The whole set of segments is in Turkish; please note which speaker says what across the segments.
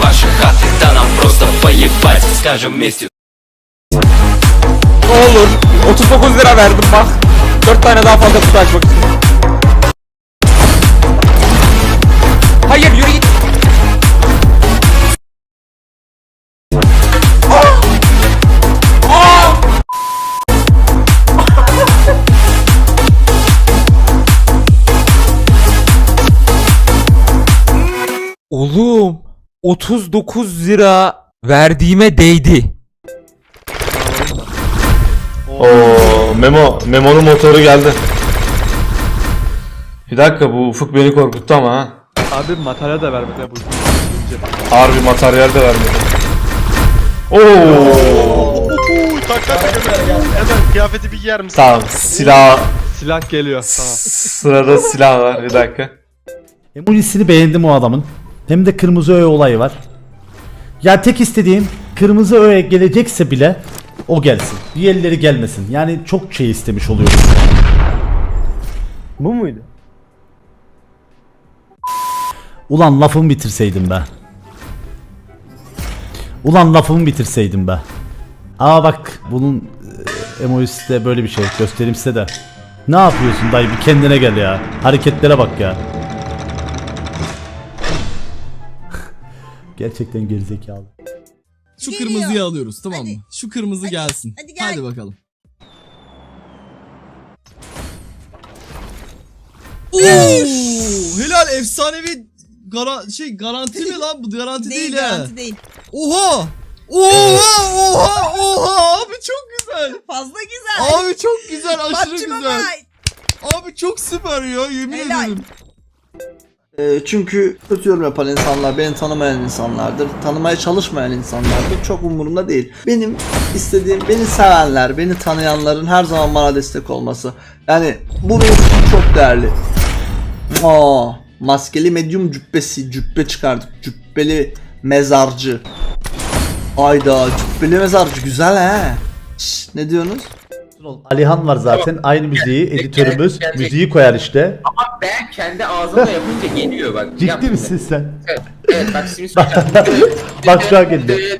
Speaker 1: Ваши хаты, да нам просто поебать Скажем вместе
Speaker 2: Ne olur. 39 lira verdim bak. 4 tane daha fazla kutu açmak için. Hayır yürü git. Oğlum 39 lira verdiğime değdi.
Speaker 3: Oo Memo Memo'nun motoru geldi. Bir dakika bu Ufuk beni korkuttu ama ha.
Speaker 4: Abi materyal da vermedi bu.
Speaker 3: Harbi materyal de vermedi. Oo
Speaker 5: Tak tak tak. Hemen kıyafeti bir giyer misin?
Speaker 3: tamam silah
Speaker 4: Silah geliyor. Tamam.
Speaker 3: sırada silah var bir dakika.
Speaker 6: Emojisini beğendim o adamın. Hem de kırmızı öğe olayı var. Ya tek istediğim kırmızı öğe gelecekse bile o gelsin. Diğerleri gelmesin. Yani çok şey istemiş oluyorum.
Speaker 4: Bu muydu?
Speaker 6: Ulan lafımı bitirseydim be. Ulan lafımı bitirseydim be. Aa bak bunun e, emojisi de böyle bir şey. Göstereyim size de. Ne yapıyorsun dayı bir kendine gel ya. Hareketlere bak ya. Gerçekten gerizekalı.
Speaker 7: Şu
Speaker 8: Geliyor.
Speaker 7: kırmızıyı alıyoruz tamam
Speaker 8: Hadi.
Speaker 7: mı? Şu kırmızı
Speaker 8: Hadi.
Speaker 7: gelsin.
Speaker 8: Hadi gel.
Speaker 7: Hadi bakalım. Oo, helal efsanevi gara şey garanti mi lan bu garanti değil,
Speaker 8: Değil garanti değil.
Speaker 7: Oha! Oha! Oha! Oha! Abi çok güzel.
Speaker 8: Fazla güzel.
Speaker 7: Abi çok güzel, aşırı güzel. Abi çok süper ya, yemin
Speaker 8: Helal.
Speaker 7: ederim.
Speaker 9: Ee, çünkü kötü yorum yapan insanlar beni tanımayan insanlardır. Tanımaya çalışmayan insanlardır. Çok umurumda değil. Benim istediğim beni sevenler, beni tanıyanların her zaman bana destek olması. Yani bu benim için çok değerli. Aa, maskeli medyum cübbesi, cübbe çıkardık. Cübbeli mezarcı. Ayda cübbeli mezarcı güzel he. Şş, ne diyorsunuz? Üstün ol.
Speaker 6: Alihan var zaten. Tamam. Aynı müziği editörümüz Gerçek- müziği koyar işte.
Speaker 10: Ama ben kendi ağzımla yapınca geliyor bak. Yap
Speaker 6: Ciddi
Speaker 10: şimdi.
Speaker 6: misin sen?
Speaker 10: Evet, evet bak şimdi söyleyeceğim.
Speaker 6: Bak şu an geldi.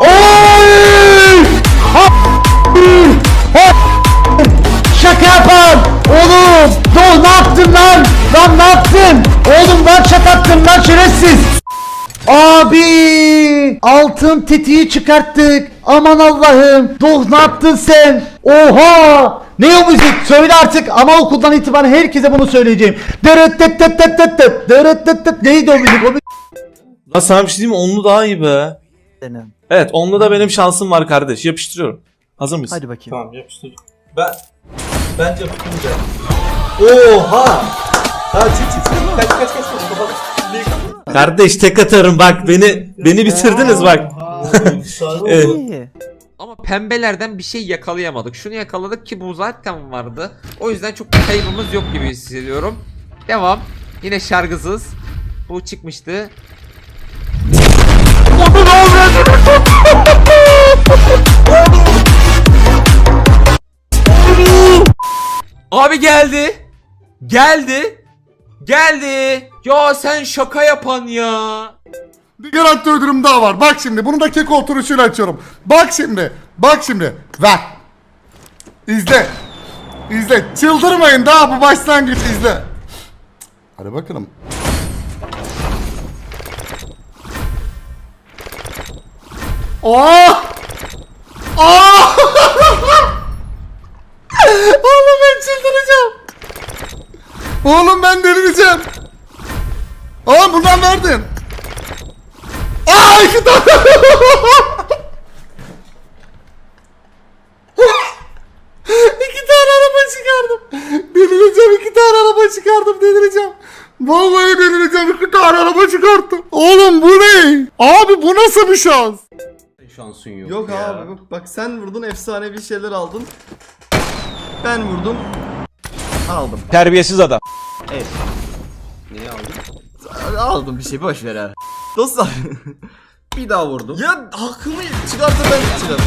Speaker 1: Oy! Ha! Ha!
Speaker 6: Şaka yapan! Oğlum! Dol ne yaptın lan? Lan ne yaptın? Oğlum lan şaka yaptın lan şerefsiz! Abi! Altın tetiği çıkarttık. Aman Allah'ım. Dur ne yaptın sen? Oha! Ne o müzik? Söyle artık ama okuldan itibaren herkese bunu söyleyeceğim. Dırıt tıt tıt tıt tıt tıt. Dırıt tıt tıt. Neydi o müzik? O müzik
Speaker 3: Lan sana bir şey diyeyim mi? Onlu daha iyi be. Evet onlu da benim şansım var kardeş. Yapıştırıyorum. Hazır mıyız?
Speaker 4: Hadi bakayım.
Speaker 3: Tamam yapıştırıyorum. Ben bence yapıştıracağım. Oha! Ha çık çık çık. Kaç kaç kaç kaç. Kardeş tek atarım bak beni beni bitirdiniz bak. evet.
Speaker 2: Ama pembelerden bir şey yakalayamadık. Şunu yakaladık ki bu zaten vardı. O yüzden çok bir kaybımız yok gibi hissediyorum. Devam. Yine şarkısız. Bu çıkmıştı. Abi geldi. Geldi. Geldi. Ya sen şaka yapan ya.
Speaker 11: Bir garanti ödülüm daha var. Bak şimdi bunu da keko oturuşuyla açıyorum. Bak şimdi. Bak şimdi. Ver. İzle. İzle. Çıldırmayın daha bu başlangıç izle. Hadi bakalım. Oh! Oh! Oğlum ben çıldıracağım. Oğlum ben delireceğim. Oğlum buradan verdin. Aa iki tane. iki tane araba çıkardım. Delireceğim iki tane araba çıkardım delireceğim. Vallahi delireceğim iki tane araba çıkarttım. Oğlum bu ne? Abi bu nasıl bir şans?
Speaker 3: Şansın yok.
Speaker 4: Yok abi bak, bak sen vurdun efsanevi şeyler aldın. Ben vurdum. Aldım.
Speaker 2: Terbiyesiz adam.
Speaker 4: Aldım bir şey boş ver abi. Dostlar bir daha vurdum. Ya hakkımı çıkartır ben çıkartırım.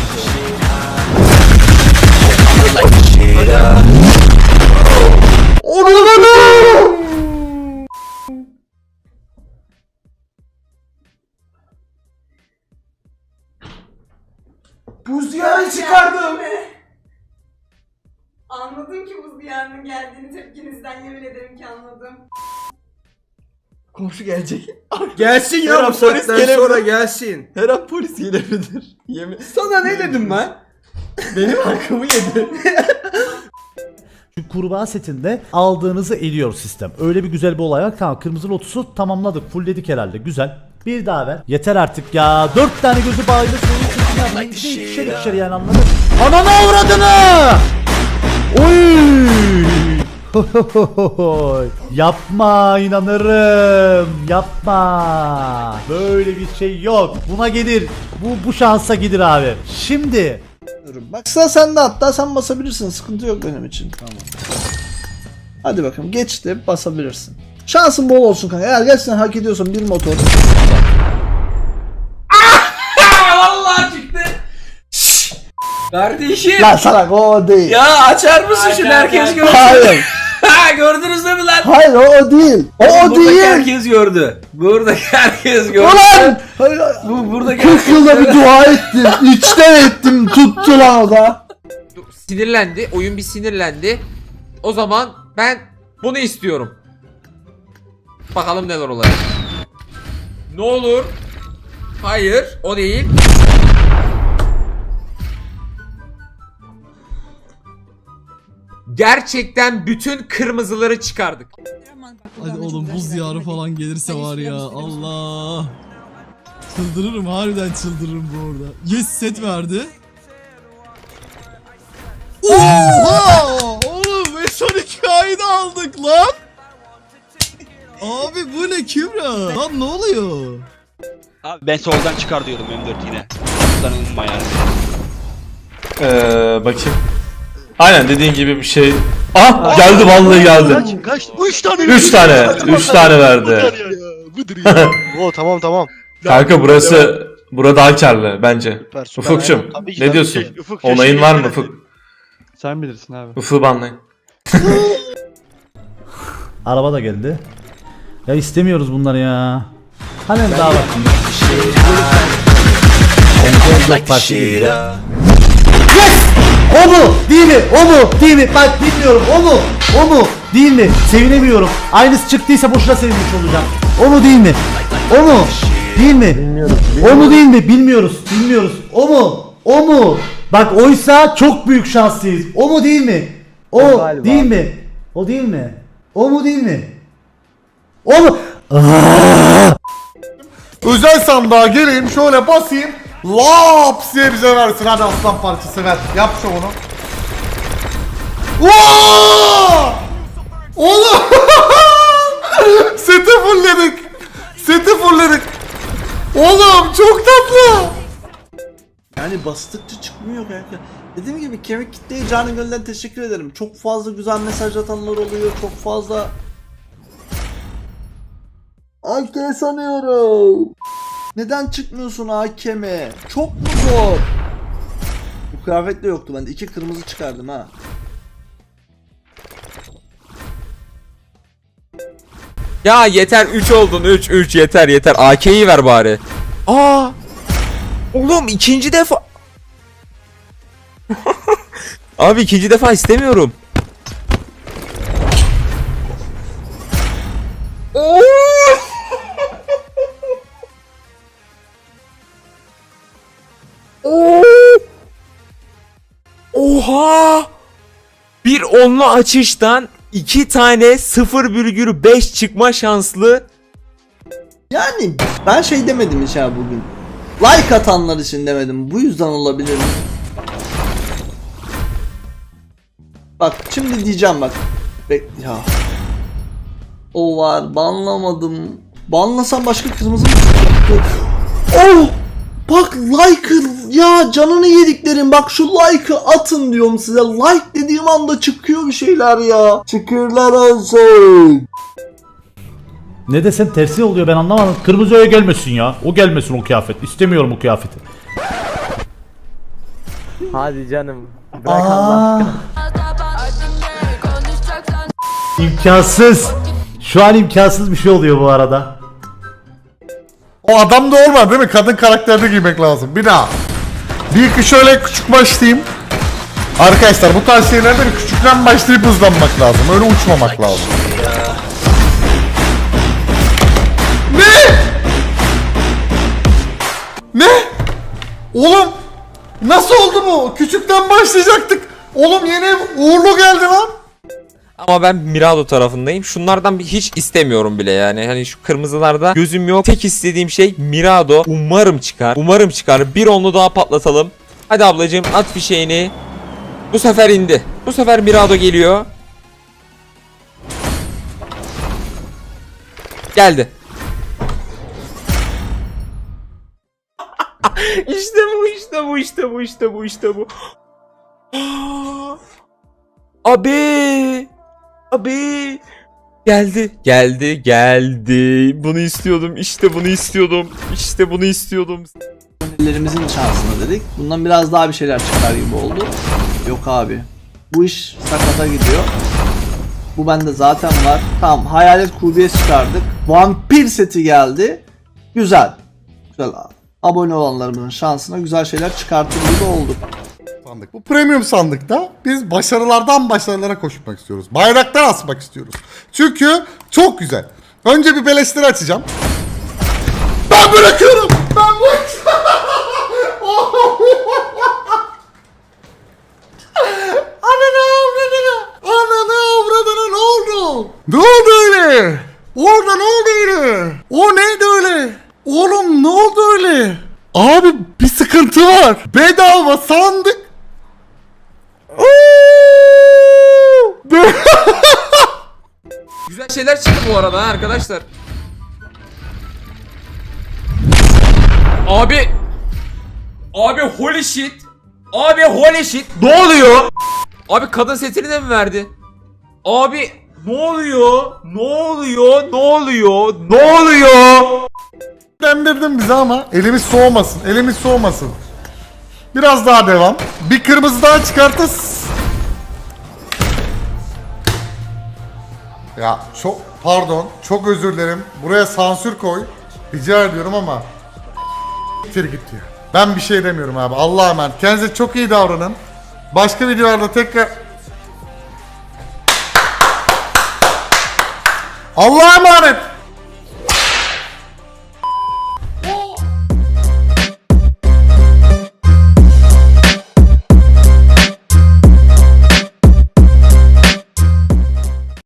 Speaker 4: Ananı! Buz yağı çıkardım.
Speaker 8: Anladım ki buz diyarının geldiğini tepkinizden yemin ederim ki anladım.
Speaker 4: Komşu gelecek.
Speaker 3: Gelsin
Speaker 4: Her an
Speaker 3: polis
Speaker 4: polis
Speaker 3: gelebilir.
Speaker 4: sonra gelsin. Her an polis gelebilir. Yemin. Sana ne dedim ben? Benim hakkımı yedi.
Speaker 6: Şu kurbağa setinde aldığınızı eliyor sistem. Öyle bir güzel bir olay var. Tamam kırmızı lotusu tamamladık. Fullledik herhalde. Güzel. Bir daha ver. Yeter artık ya. Dört tane gözü. Bir de ikişer ikişer yani anladın? Ananı avradını! Oy! Yapma inanırım. Yapma. Böyle bir şey yok. Buna gelir. Bu bu şansa gidir abi. Şimdi
Speaker 9: Bak sıra sende hatta sen basabilirsin. Sıkıntı yok benim için. Tamam. Hadi bakalım geçti basabilirsin. Şansın bol olsun kanka. Eğer gerçekten hak ediyorsan bir motor.
Speaker 10: Vallahi çıktı. Kardeşim.
Speaker 9: Lan salak o değil.
Speaker 10: Ya açar mısın şunu herkes görsün.
Speaker 9: Hayır.
Speaker 10: Ha gördünüz mü lan?
Speaker 9: Hayır o, o değil. O, o
Speaker 10: Buradaki
Speaker 9: değil.
Speaker 10: herkes gördü. Buradaki herkes gördü.
Speaker 9: Ulan!
Speaker 10: Bu buradaki
Speaker 9: 40 yılda bir dua ettim. İçten ettim. Tuttu lan o da.
Speaker 2: Sinirlendi. Oyun bir sinirlendi. O zaman ben bunu istiyorum. Bakalım neler olacak. Ne olur? Hayır, o değil. Gerçekten bütün kırmızıları çıkardık.
Speaker 7: Hadi oğlum buz diyarı falan gelirse var ya Allah. Çıldırırım harbiden çıldırırım bu arada. Yes set verdi. Oha! Oğlum ve son hikayeyi de aldık lan. Abi bu ne Kübra? Lan ne oluyor?
Speaker 5: Abi ben soldan çıkar diyordum M4 yine. Soldan umma yani.
Speaker 3: Ee, bakayım. Aynen dediğin gibi bir şey. Ah geldi vallahi geldi.
Speaker 5: Kaç? 3 tane.
Speaker 3: 3 tane. 3 tane verdi.
Speaker 5: Budur ya. Oo tamam tamam.
Speaker 3: Kanka burası burada daha karlı bence.
Speaker 5: Süper, süper.
Speaker 3: Ufukçum
Speaker 5: Tabii ki,
Speaker 3: ne
Speaker 5: tabii
Speaker 3: diyorsun?
Speaker 5: ki. Ufuk,
Speaker 3: Onayın var mı. Ufuk?
Speaker 5: Sen bilirsin abi.
Speaker 3: Ufuk'u banlayın.
Speaker 6: araba da geldi. Ya istemiyoruz bunları ya. Hani daha bak. Yes! O mu? Değil mi? O mu? Değil mi? Bak bilmiyorum. O mu? O mu? Değil mi? Sevinemiyorum. Aynısı çıktıysa boşuna sevinmiş olacağım. O mu değil mi? O mu? Değil mi? Bilmiyorum. O mu değil mi? Bilmiyoruz. Bilmiyoruz. O mu? O mu? Bak oysa çok büyük şanslıyız. O mu değil mi? O değil mi? O değil mi? O mu değil mi? O mu?
Speaker 11: Özel sandığa geleyim şöyle basayım. Laps diye bize versin hadi aslan parçası ver. Yap şovunu. Oo! Oğlum! Seti fullledik. Seti fullledik. Oğlum çok tatlı.
Speaker 9: Yani bastıkça çıkmıyor kanka. Dediğim gibi kemik kitleye canı gönülden teşekkür ederim. Çok fazla güzel mesaj atanlar oluyor. Çok fazla AK sanıyorum. Neden çıkmıyorsun AK'me? Çok mu zor? Bu kıyafet de yoktu bende. İki kırmızı çıkardım ha.
Speaker 2: Ya yeter 3 oldun 3 3 yeter yeter AK'yi ver bari. Aa! Oğlum ikinci defa. Abi ikinci defa istemiyorum. Onlu açıştan iki tane 0,5 çıkma şanslı
Speaker 9: Yani ben şey demedim hiç ha bugün. Like atanlar için demedim. Bu yüzden olabilir? Bak şimdi diyeceğim bak. Bek ya. O var banlamadım. Banlasam başka kırmızı mı? Oh! Bak like'ı ya canını yediklerim bak şu like'ı atın diyorum size. Like dediğim anda çıkıyor bir şeyler ya. Şükürler olsun.
Speaker 6: Ne desem tersi oluyor ben anlamadım. Kırmızı öyle gelmesin ya. O gelmesin o kıyafet. İstemiyorum o kıyafeti.
Speaker 12: Hadi canım.
Speaker 6: Aa. İmkansız. Şu an imkansız bir şey oluyor bu arada.
Speaker 11: O adam da olmadı değil mi? Kadın karakterde giymek lazım. Bir daha. Bir iki şöyle küçük başlayayım. Arkadaşlar bu tarz küçükten başlayıp hızlanmak lazım. Öyle uçmamak lazım. Ne? Ne? Oğlum nasıl oldu bu? Küçükten başlayacaktık. Oğlum yeni uğurlu geldi lan.
Speaker 2: Ama ben Mirado tarafındayım. Şunlardan bir hiç istemiyorum bile yani. Hani şu kırmızılarda gözüm yok. Tek istediğim şey Mirado. Umarım çıkar. Umarım çıkar. Bir onlu daha patlatalım. Hadi ablacığım at fişeğini. Bu sefer indi. Bu sefer Mirado geliyor. Geldi. işte bu işte bu işte bu işte bu işte bu. Abi. Abi. Geldi. Geldi. Geldi. Bunu istiyordum. İşte bunu istiyordum. İşte bunu istiyordum.
Speaker 9: Ellerimizin şansına dedik. Bundan biraz daha bir şeyler çıkar gibi oldu. Yok abi. Bu iş sakata gidiyor. Bu bende zaten var. Tamam hayalet kurbiye çıkardık. Vampir seti geldi. Güzel. Güzel. Abone olanlarımızın şansına güzel şeyler çıkartır gibi olduk.
Speaker 11: Sandık. Bu premium sandıkta biz başarılardan başarılara koşmak istiyoruz. Bayraklar asmak istiyoruz. Çünkü çok güzel. Önce bir beleşleri açacağım. Ben bırakıyorum. Ben bırakıyorum. Ananı avradını. Ananı avradını ne oldu? Ne oldu öyle? Orada ne oldu öyle? O neydi öyle? Oğlum ne oldu öyle? Abi bir sıkıntı var. Bedava sandık.
Speaker 2: Güzel şeyler çıktı bu arada ha arkadaşlar. Abi. Abi holy shit. Abi holy shit. Ne oluyor? Abi kadın setini de mi verdi? Abi ne oluyor? Ne oluyor? Ne oluyor? Ne oluyor?
Speaker 11: Demdirdim bize ama elimiz soğumasın. Elimiz soğumasın. Biraz daha devam. Bir kırmızı daha çıkartız. Ya çok pardon. Çok özür dilerim. Buraya sansür koy. Rica ediyorum ama Bitir git ya. Ben bir şey demiyorum abi. Allah'a emanet. Kendinize çok iyi davranın. Başka videolarda tekrar Allah'a emanet.